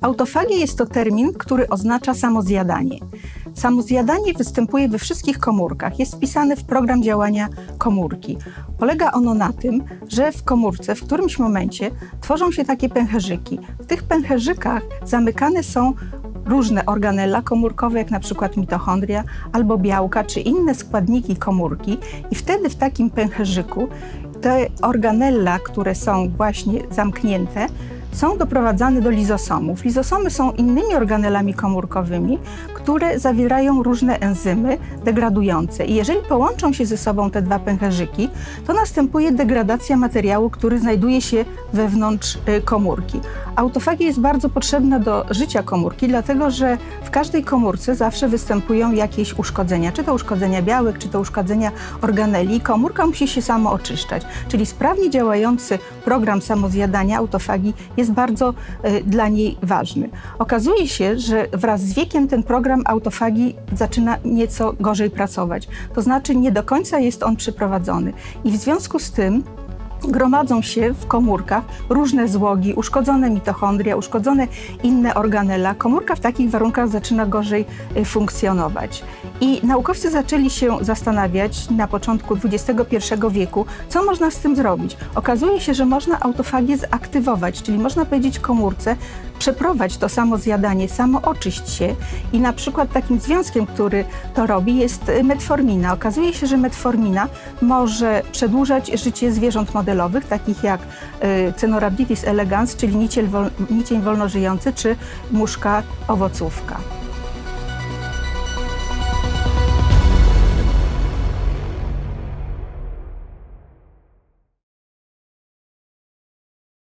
Autofagia jest to termin, który oznacza samozjadanie. Samozjadanie występuje we wszystkich komórkach. Jest wpisane w program działania komórki. Polega ono na tym, że w komórce w którymś momencie tworzą się takie pęcherzyki. W tych pęcherzykach zamykane są różne organela komórkowe, jak na przykład mitochondria albo białka, czy inne składniki komórki i wtedy w takim pęcherzyku te organella, które są właśnie zamknięte, są doprowadzane do lizosomów. Lizosomy są innymi organelami komórkowymi, które zawierają różne enzymy degradujące. I jeżeli połączą się ze sobą te dwa pęcherzyki, to następuje degradacja materiału, który znajduje się wewnątrz y, komórki. Autofagia jest bardzo potrzebna do życia komórki, dlatego że w każdej komórce zawsze występują jakieś uszkodzenia, czy to uszkodzenia białek, czy to uszkodzenia organeli. Komórka musi się samo oczyszczać, czyli sprawnie działający program samozjadania autofagii jest bardzo y, dla niej ważny. Okazuje się, że wraz z wiekiem ten program autofagii zaczyna nieco gorzej pracować, to znaczy nie do końca jest on przeprowadzony i w związku z tym gromadzą się w komórkach różne złogi, uszkodzone mitochondria, uszkodzone inne organela. Komórka w takich warunkach zaczyna gorzej y, funkcjonować. I naukowcy zaczęli się zastanawiać na początku XXI wieku, co można z tym zrobić. Okazuje się, że można autofagię zaktywować, czyli można powiedzieć komórce, przeprowadź to samo zjadanie, samo oczyść się i na przykład takim związkiem, który to robi jest y, metformina. Okazuje się, że metformina może przedłużać życie zwierząt modelowych, takich jak y, Cenorhabditis elegans, czyli nicień wolnożyjący, czy muszka owocówka.